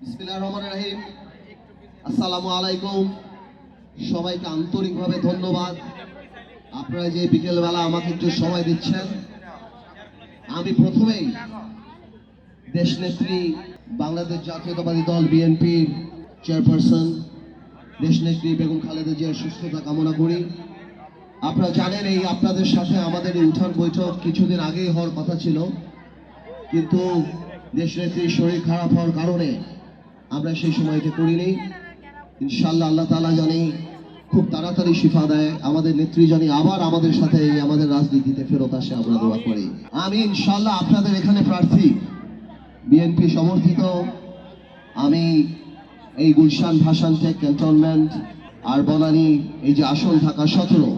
বিসমিল্লাহির রহমানির রহিম। আসসালামু আলাইকুম। সবাইকে আন্তরিকভাবে ধন্যবাদ। আপনারা যে বিকেলবেলা আমাকে একটু সময় দিচ্ছেন, আমি প্রথমেই দেশনেত্রী বাংলাদেশ জাতীয়তাবাদী দল বিএনপির চেয়ারপারসন, দেশনেত্রী বেগম খালেদা জিয়ার সুস্থতা কামনা করি। আপনারা জানেন এই আপনাদের সাথে আমাদের এই উঠান বৈঠক কিছুদিন আগেই হওয়ার কথা ছিল। কিন্তু দেশনেত্রীর শরীর খারাপ হওয়ার কারণে আমরা সেই সময়টা করিনি ইনশাল্লাহ আল্লাহ তালা জানি খুব তাড়াতাড়ি শিফা দেয়। আমাদের নেত্রী জানি আবার আমাদের সাথে আমাদের রাজনীতিতে ফেরত আসে, আমরা দোয়া করি। আমি ইনশাল্লাহ আপনাদের এখানে প্রার্থী। বিএনপি সমর্থিত। আমি এই গুলশান ভাসান টেক ক্যান্টনমেন্ট আর বনানী, এই যে আসন ঢাকা সতেরো,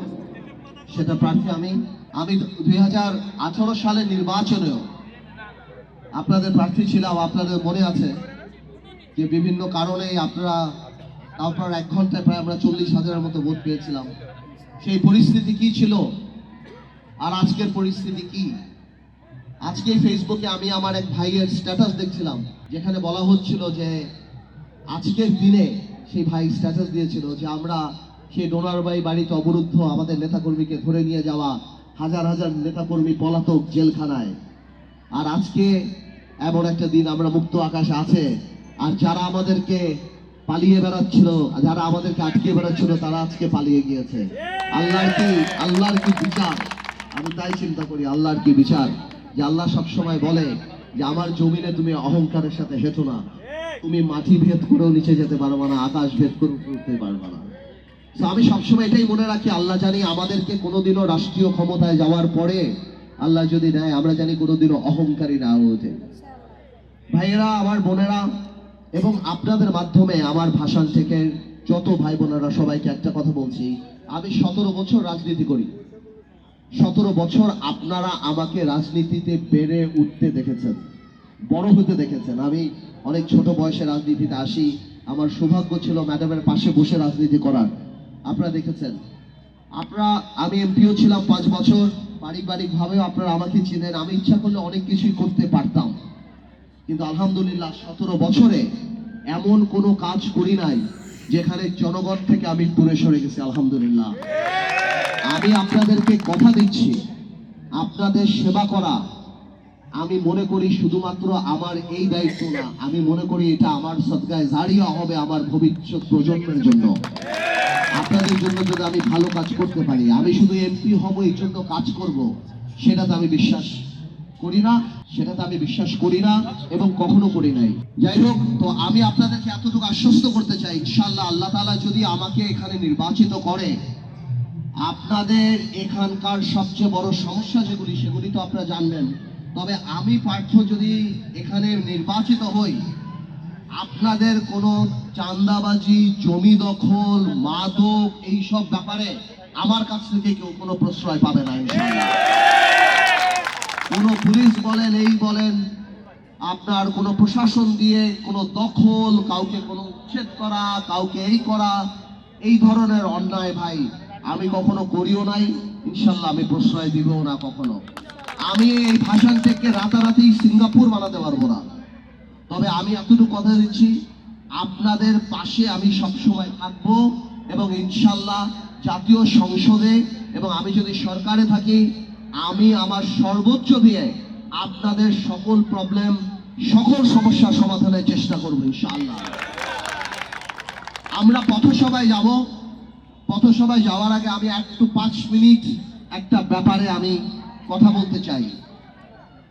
সেটা প্রার্থী আমি। আমি দুই হাজার আঠারো সালের নির্বাচনেও আপনাদের প্রার্থী ছিলাম, আপনাদের মনে আছে? যে বিভিন্ন কারণে আপনারা তারপর এক ঘন্টায় প্রায় আমরা চল্লিশ হাজারের মতো ভোট পেয়েছিলাম। সেই পরিস্থিতি কি ছিল? আর আজকের পরিস্থিতি কি? আজকে ফেসবুকে আমি আমার এক ভাইয়ের স্ট্যাটাস দেখছিলাম, যেখানে বলা হচ্ছিল যে আজকের দিনে সেই ভাই স্ট্যাটাস দিয়েছিল যে আমরা সেই ডোনার ডোনারবাই বাড়িতে অবরুদ্ধ, আমাদের নেতাকর্মীকে ধরে নিয়ে যাওয়া হাজার হাজার নেতাকর্মী পলাতক জেলখানায়। আর আজকে এমন একটা দিন আমরা মুক্ত আকাশ আছে আর যারা আমাদেরকে পালিয়ে বেড়াচ্ছিল যারা আমাদেরকে আটকে বেড়াচ্ছিল, তারা আজকে পালিয়ে গিয়েছে। আল্লাহর কি আল্লাহর কি বিচার? আমি তাই চিন্তা করি, আল্লাহর কি বিচার? যে আল্লাহ সবসময় বলে যে, আমার জমিনে তুমি অহংকারের সাথে হেঁটো না। তুমি মাটি ভেদ করেও নিচে যেতে পারবে না, আকাশ ভেদ করে উঠতে পারবে না। তো আমি সবসময় এটাই মনে রাখি, আল্লাহ জানি আমাদেরকে কোনোদিনও রাষ্ট্রীয় ক্ষমতায় যাওয়ার পরে আল্লাহ যদি নেয় আমরা জানি কোনোদিনও অহংকারী না হতে ভাইয়েরা, আমার বোনেরা এবং আপনাদের মাধ্যমে আমার ভাষণ থেকে যত ভাই বোনেরা সবাইকে একটা কথা বলছি, আমি সতেরো বছর রাজনীতি করি। সতেরো বছর আপনারা আমাকে রাজনীতিতে বেড়ে উঠতে দেখেছেন, বড় হতে দেখেছেন। আমি অনেক ছোট বয়সে রাজনীতিতে আসি, আমার সৌভাগ্য ছিল ম্যাডামের পাশে বসে রাজনীতি করার। আপনারা দেখেছেন। আপনারা, আমি এমপিও ছিলাম পাঁচ বছর, পারিবারিকভাবেও আপনারা আমাকে চিনেন, আমি ইচ্ছা করলে অনেক কিছুই করতে পারতাম। কিন্তু আলহামদুলিল্লাহ সতেরো বছরে এমন কোনো কাজ করি নাই যেখানে জনগণ থেকে আমি দূরে সরে গেছি, আলহামদুলিল্লাহ। আমি আপনাদেরকে কথা দিচ্ছি, আপনাদের সেবা করা। আমি মনে করি শুধুমাত্র আমার এই দায়িত্ব না, আমি মনে করি এটা আমার সদগায় জারিয়া হবে আমার ভবিষ্যৎ প্রজন্মের জন্য। আপনাদের জন্য যদি আমি ভালো কাজ করতে পারি, আমি শুধু এমপি হব, এই জন্য কাজ করব, সেটাতে আমি বিশ্বাস করি না। সেটাতে আমি বিশ্বাস করি না এবং কখনো করি নাই। যাই হোক, তো আমি আপনাদেরকে এতটুকু আশ্বস্ত করতে চাই ইনশাল্লাহ আল্লাহ তাআলা যদি আমাকে এখানে নির্বাচিত করে, আপনাদের এখানকার সবচেয়ে বড় সমস্যা যেগুলি, সেগুলি তো আপনারা জানবেন। তবে আমি পার্থ যদি এখানে নির্বাচিত হই, আপনাদের কোনো চান্দাবাজি জমি দখল, মাদক, এইসব ব্যাপারে আমার কাছ থেকে কেউ কোনো প্রশ্রয় পাবে না বলেন, এই বলেন, আপনার কোনো প্রশাসন দিয়ে কোনো দখল, কাউকে কোনো উচ্ছেদ করা, কাউকে এই করা, এই ধরনের অন্যায় ভাই আমি কখনো করিও নাই। ইনশাল্লাহ আমি প্রশ্রয় দিবও না কখনো। আমি এই ভাষণ থেকে রাতারাতি সিঙ্গাপুর বানাতে পারব না। তবে আমি এতটুকু কথা দিচ্ছি, আপনাদের পাশে আমি সবসময় থাকব এবং ইনশাল্লাহ জাতীয় সংসদে এবং আমি যদি সরকারে থাকি, আমি আমার সর্বোচ্চ দিয়ে আপনাদের সকল প্রবলেম সকল সমস্যা সমাধানের চেষ্টা করব ইনশাআল্লাহ। আমরা পথসভায় যাব। পথসভায় যাওয়ার আগে আমি একটু পাঁচ মিনিট একটা ব্যাপারে আমি কথা বলতে চাই।